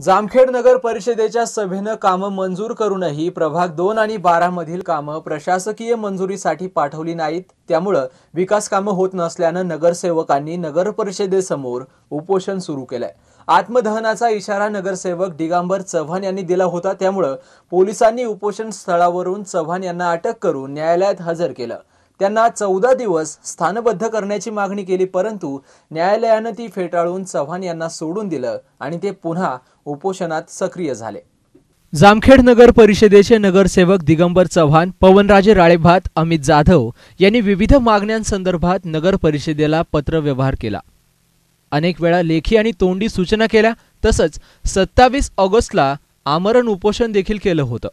जामखेड नगर परिषदेच्या सभेनं कामं मंजूर करूनही प्रभाग दोन आणि बारा मधील कामं प्रशासकीय मंजुरीसाठी पाठवली नाहीत. त्यामुळं विकास कामं होत नसल्यानं नगरसेवकांनी नगर परिषदेसमोर उपोषण सुरू केलंय. आत्मदहनाचा इशारा नगरसेवक दिगांबर चव्हाण यांनी दिला होता. त्यामुळं पोलिसांनी उपोषण स्थळावरून चव्हाण यांना अटक करून न्यायालयात हजर केलं. त्यांना चौदा दिवस स्थानबद्ध करण्याची मागणी केली परंतु न्यायालयानं ती फेटाळून चव्हाण यांना सोडून दिलं आणि ते पुन्हा उपोषणात सक्रिय झाले. जामखेड नगर परिषदेचे नगरसेवक दिगंबर चव्हाण पवनराजे राळेभात अमित जाधव यांनी विविध मागण्यांसंदर्भात नगर परिषदेला पत्रव्यवहार केला. अनेक वेळा लेखी आणि तोंडी सूचना केल्या तसंच सत्तावीस ऑगस्टला आमरण उपोषण देखील केलं होतं.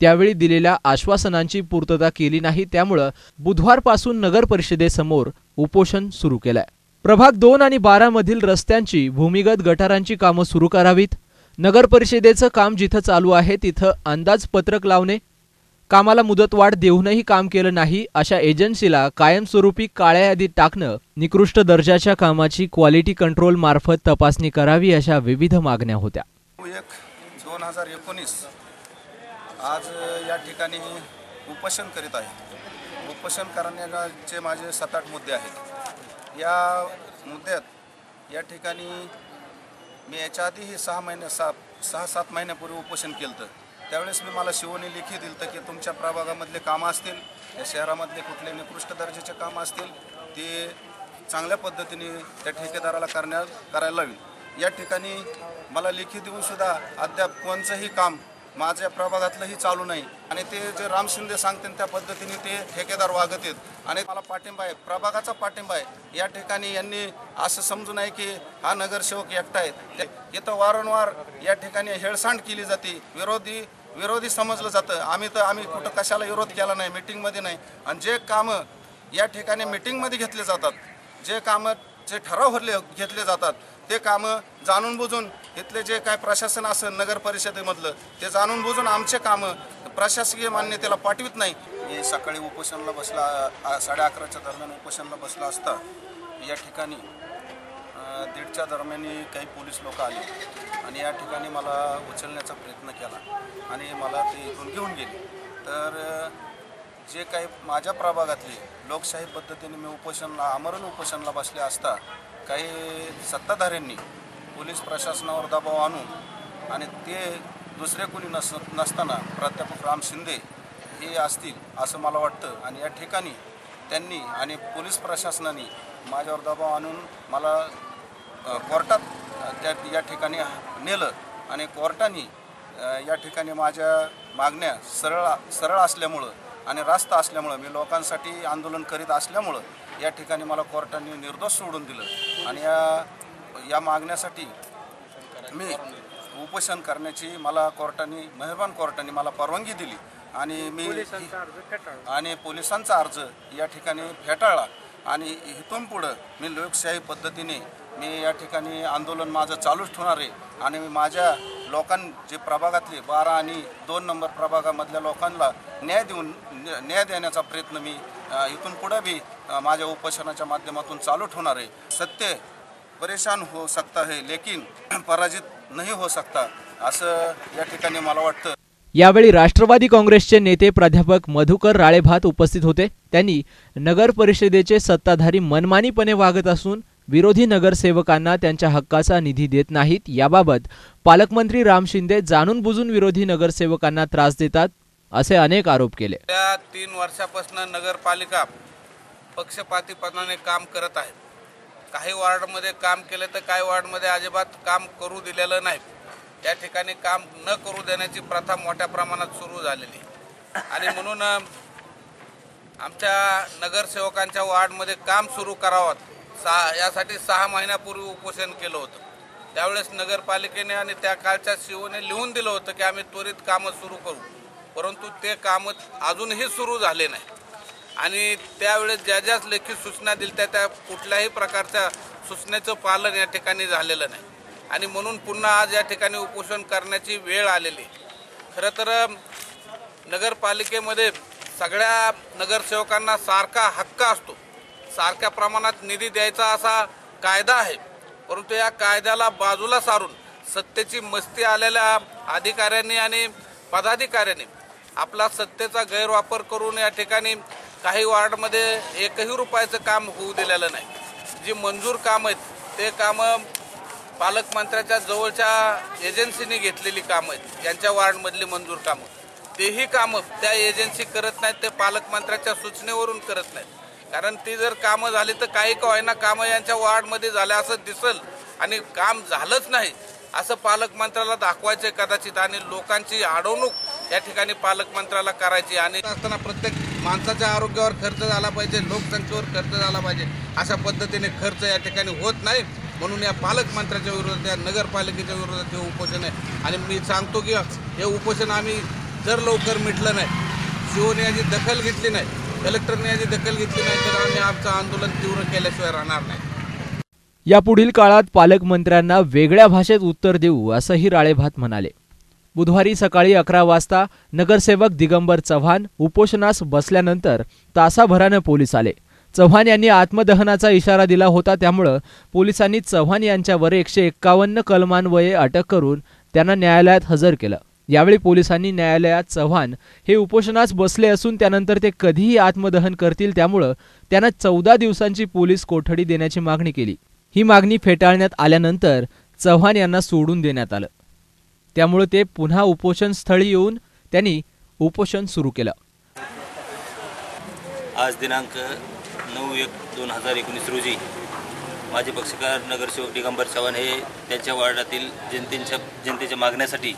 त्यावेळी दिलेल्या आश्वासनांची पूर्तता केली नाही त्यामुळं बुधवारपासून नगर परिषदेसमोर उपोषण सुरू केलंय. प्रभाग दोन आणि बारामधील रस्त्यांची भूमिगत गटारांची कामं सुरू करावीत नगर परिषदेचं काम जिथं चालू आहे तिथं अंदाजपत्रक लावणे कामाला मुदतवाढ देऊनही काम केलं नाही अशा एजन्सीला कायमस्वरूपी काळ्या यादीत टाकणं निकृष्ट दर्जाच्या कामाची क्वालिटी कंट्रोल मार्फत तपासणी करावी अशा विविध मागण्या होत्या. एक दोन हजार एकोणीस आज या ठिकाणी उपोषण करीत आहे. उपोषण करण्याचे माझे सात आठ मुद्दे आहेत. या मुद्द्यात या ठिकाणी मी याच्या आधीही सहा महिने सहा सहा सात महिन्यापूर्वी उपोषण केलं होतं त्यावेळेस मी मला शिवोने लिखी दिलं तर की तुमच्या प्रभागामधले कामं असतील या शहरामधले कुठले निकृष्ट दर्जाचे कामं असतील ते चांगल्या पद्धतीने त्या ठेकेदाराला करण्या करायला लावी या ठिकाणी मला लिखी देऊनसुद्धा अद्याप कोणचंही काम माझ्या प्रभागातलंही चालू नाही. आणि ते जे राम शिंदे सांगतील त्या पद्धतीने ते ठेकेदार वागत आहेत. आणि मला पाठिंबा आहे. प्रभागाचा पाठिंबा आहे. या ठिकाणी यांनी असं समजू नये की हा नगरसेवक एकटा आहे. इथं वारंवार या ठिकाणी हेळसांड केली जाते. विरोधी विरोधी समजलं जातं. आम्ही तर आम्ही कुठं कशाला विरोध केला नाही मिटिंगमध्ये नाही. आणि जे कामं या ठिकाणी मिटिंगमध्ये घेतले जातात जे कामं जे ठराव भरले घेतले जातात ते कामं जाणून बुजून इथले जे काय प्रशासन असेल नगर परिषदेमधलं ते जाणून बुजून आमचे कामं प्रशासकीय मान्यतेला पाठवित नाही. मी सकाळी उपोषणाला बसला साडे अकराच्या दरम्यान उपोषणाला बसला असता या ठिकाणी दीडच्या दरम्यान काही पोलीस लोक आले आणि या ठिकाणी मला उचलण्याचा प्रयत्न केला आणि मला ते इथून घेऊन गेले. तर जे काही माझ्या प्रभागातले लोकशाही पद्धतीने मी उपोषणला आमरण उपोषणला बसले असता काही सत्ताधाऱ्यांनी पोलीस प्रशासनावर दबाव आणून आणि ते दुसरे कोणी नस नसताना प्राध्यापक राम शिंदे हे असतील असं मला वाटतं. आणि या ठिकाणी त्यांनी आणि पोलीस प्रशासनाने माझ्यावर दबाव आणून मला कोर्टात त्या या ठिकाणी नेलं आणि कोर्टाने या ठिकाणी माझ्या मागण्या सरळ सरळ असल्यामुळं आणि रास्ता असल्यामुळं मी लोकांसाठी आंदोलन करीत असल्यामुळं या ठिकाणी मला कोर्टाने निर्दोष सोडून दिलं. आणि या या मागण्यासाठी मी उपोषण करण्याची मला कोर्टाने मेहरबान कोर्टाने मला परवानगी दिली. आणि मी आणि पोलिसांचा अर्ज या ठिकाणी फेटाळला. आणि इथून पुढं मी लोकशाही पद्धतीने मी या ठिकाणी आंदोलन माझं चालूच ठेवणार आहे. आणि मी माझ्या लोकां जे प्रभागातले बारा आणि दोन नंबर प्रभागामधल्या लोकांना न्याय देऊन न्या- न्याय देण्याचा प्रयत्न मी इथून पुढे बी माझ्या उपोषणाच्या माध्यमातून चालू ठेवणार आहे. सत्य परेशान हो सकता है लेकिन पराजित नाही हो सकता असं या ठिकाणी मला वाटतं. यावेळी राष्ट्रवादी काँग्रेसचे नेते प्राध्यापक मधुकर राळेभात उपस्थित होते. त्यांनी नगर परिषदेचे सत्ताधारी मनमानीपणे वागत असून विरोधी नगरसेवकांना त्यांच्या हक्काचा निधी देत नाहीत. याबाबत पालकमंत्री राम शिंदे जाणून बुजून विरोधी नगरसेवकांना त्रास देतात असे अनेक आरोप केले. त्या तीन वर्षापासून नगरपालिका पक्षपातीपणाने काम करत आहेत. काही वॉर्डमध्ये काम केलं तर काही वॉर्डमध्ये अजिबात काम करू दिलेलं नाही. त्या ठिकाणी काम न करू देण्याची प्रथा मोठ्या प्रमाणात सुरू झालेली. आणि म्हणून आमच्या नगरसेवकांच्या वार्डमध्ये काम सुरू करावं सहा यासाठी सहा महिन्यापूर्वी उपोषण केलं होतं. त्यावेळेस नगरपालिकेने आणि त्या काळच्या शिवने लिहून दिलं होतं की आम्ही त्वरित कामं सुरू करू. परंतु ते कामं अजूनही सुरू झाले नाही. आणि त्यावेळेस ज्या ज्या लेखी सूचना दिल्या त्या त्या कुठल्याही प्रकारच्या सूचनेचं पालन या ठिकाणी झालेलं नाही. आणि म्हणून पुन्हा आज या ठिकाणी उपोषण करण्याची वेळ आलेली. खरं तर नगरपालिकेमध्ये सगळ्या नगरसेवकांना सारखा हक्क असतो. सारख्या प्रमाणात निधी द्यायचा असा कायदा आहे. परंतु या कायद्याला बाजूला सारून सत्तेची मस्ती आलेल्या अधिकाऱ्यांनी आणि पदाधिकाऱ्यांनी आपला सत्तेचा गैरवापर करून या ठिकाणी काही वार्डमध्ये एकही रुपयाचं काम होऊ दिलेलं नाही. जी मंजूर कामं आहेत ते कामं पालकमंत्र्याच्या जवळच्या एजन्सीने घेतलेली कामं आहेत यांच्या वार्डमधली मंजूर कामं. तेही कामं त्या एजन्सी करत नाहीत ते पालकमंत्र्याच्या सूचनेवरून करत नाहीत. कारण ती जर कामं झाली तर काही का होईना कामं यांच्या वार्डमध्ये झाल्या असं दिसल आणि काम झालंच नाही असं पालकमंत्र्याला दाखवायचं कदाचित आणि लोकांची अडवणूक या ठिकाणी पालकमंत्र्याला करायची आणि असताना प्रत्येक माणसाच्या आरोग्यावर खर्च झाला पाहिजे लोकसंख्येवर खर्च झाला पाहिजे अशा पद्धतीने खर्च या ठिकाणी होत नाही. म्हणून या पालकमंत्र्याच्या विरोधात या नगरपालिकेच्या विरोधात हे उपोषण आहे. आणि मी सांगतो की हे उपोषण आम्ही जर लवकर मिटलं नाही शिवने याची दखल घेतली नाही कलेक्टरने याची दखल घेतली नाही तर आम्ही आमचं आंदोलन तीव्र केल्याशिवाय राहणार नाही. यापुढील काळात पालकमंत्र्यांना वेगळ्या भाषेत उत्तर देऊ असंही राळेभात म्हणाले. बुधवारी सकाळी अकरा वाजता नगरसेवक दिगंबर चव्हाण उपोषणास बसल्यानंतर तासाभरानं पोलीस आले. चव्हाण यांनी आत्मदहनाचा इशारा दिला होता त्यामुळं पोलिसांनी चव्हाण यांच्यावर एकशे एक्कावन्न कलमान्वये अटक करून त्यांना न्यायालयात हजर केलं. यावेळी पोलिसांनी न्यायालयात चव्हाण हे उपोषणास बसले असून त्यानंतर ते कधीही आत्मदहन करतील त्यामुळं त्यांना चौदा दिवसांची पोलीस कोठडी देण्याची मागणी केली. ही मागणी फेटाळण्यात आल्यानंतर चव्हाण यांना सोडून देण्यात आलं. त्यामुळे ते पुन्हा उपोषण स्थळी येऊन त्यांनी उपोषण सुरू केलं. आज दिनांक नऊ एक दोन हजार एकोणीस रोजी माजी पक्षकार नगरसेवक दिगंबर चव्हाण हे त्यांच्या वार्डातील जनतेच्या जनतेच्या मागण्यासाठी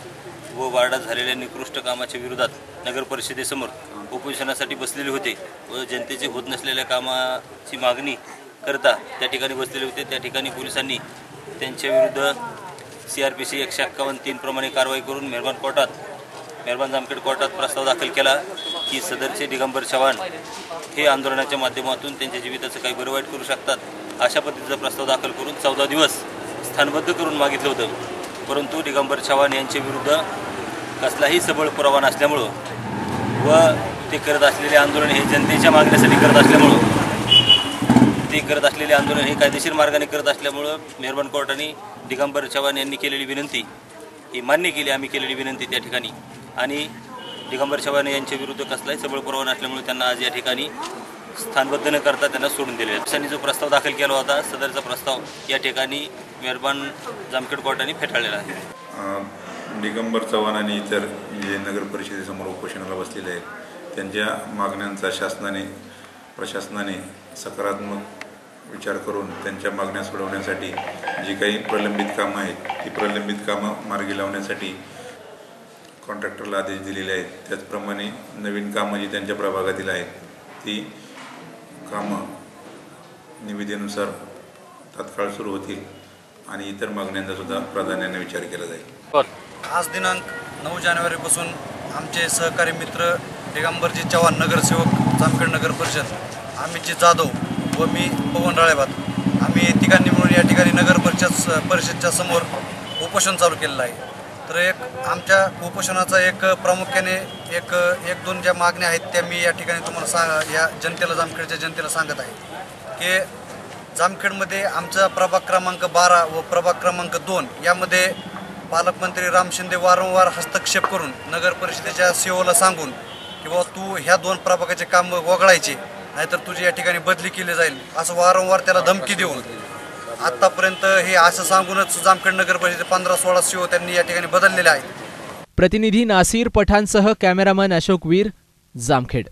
व वार्डात झालेल्या निकृष्ट कामाच्या विरोधात नगर परिषदेसमोर उपोषणासाठी बसलेले होते व जनतेचे होत नसलेल्या कामाची मागणी करता त्या ठिकाणी बसलेले होते. त्या ठिकाणी पोलिसांनी त्यांच्या विरुद्ध सी आर पी सी एकशे एक्कावन्न तीनप्रमाणे कारवाई करून मेहरबान कोर्टात मेहरबान जामखेड कोर्टात प्रस्ताव दाखल केला की सदरचे दिगंबर चव्हाण हे आंदोलनाच्या माध्यमातून त्यांच्या जीविताचं काही बरं वाईट करू शकतात अशा पद्धतीचा प्रस्ताव दाखल करून चौदा दिवस स्थानबद्ध करून मागितलं होतं. परंतु दिगंबर चव्हाण यांच्या विरुद्ध कसलाही सबळ पुरावा नसल्यामुळं व ते करत असलेले आंदोलन हे जनतेच्या मागण्यासाठी करत असल्यामुळं ते करत असलेले आंदोलन हे कायदेशीर मार्गाने करत असल्यामुळं मेहरबान कोर्टाने दिगंबर चव्हाण यांनी केलेली विनंती ही मान्य केली आम्ही केलेली विनंती त्या ठिकाणी. आणि दिगंबर चव्हाण यांच्या विरुद्ध कसलाही सबळ पुरावा नसल्यामुळे त्यांना आज या ठिकाणी स्थानबद्ध न करता त्यांना सोडून दिले पक्षांनी जो प्रस्ताव दाखल केला होता सदरचा प्रस्ताव या ठिकाणी मेहरबान जामखेड कोर्टाने फेटाळलेला आहे. दिगंबर चव्हाण आणि इतर जे नगर परिषदेसमोर उपोषणाला बसलेले आहेत त्यांच्या मागण्यांचा शासनाने प्रशासनाने सकारात्मक विचार करून त्यांच्या मागण्या सोडवण्यासाठी जी काही प्रलंबित कामं आहेत ती प्रलंबित कामं मार्गी लावण्यासाठी कॉन्ट्रॅक्टरला आदेश दिलेले आहेत. त्याचप्रमाणे नवीन कामं जी त्यांच्या प्रभागातील आहेत ती कामं निविदेनुसार तात्काळ सुरू होतील आणि इतर मागण्यांचासुद्धा प्राधान्याने विचार केला जाईल. आज दिनांक नऊ जानेवारीपासून आमचे सहकारी मित्र दिगंबरजी चव्हाण नगरसेवक जामखेड नगर परिषद अमितजी जाधव व मी पवन राळेबाद आम्ही तिघांनी मिळून या ठिकाणी नगर परिषद परिषदच्या समोर उपोषण चालू केलेलं आहे. तर एक आमच्या उपोषणाचा एक प्रामुख्याने एक एक दोन ज्या मागण्या आहेत त्या मी या ठिकाणी तुम्हाला सांग या जनतेला जामखेडच्या जनतेला सांगत आहे. की जामखेडमध्ये आमचा प्रभाग क्रमांक बारा व प्रभाग क्रमांक दोन यामध्ये पालकमंत्री राम शिंदे वारंवार हस्तक्षेप करून नगर परिषदेच्या सीओला सांगून किंवा तू ह्या दोन प्रभागाचे काम वगळायचे नाहीतर तुझी या ठिकाणी बदली केली जाईल असं वारंवार त्याला धमकी देऊन. आत्तापर्यंत हे असं सांगूनच जामखेड नगर परिषद पंधरा सोळा सीओ त्यांनी या ठिकाणी बदललेले आहेत. प्रतिनिधी नासिर पठाणसह कॅमेरामन अशोक वीर जामखेड.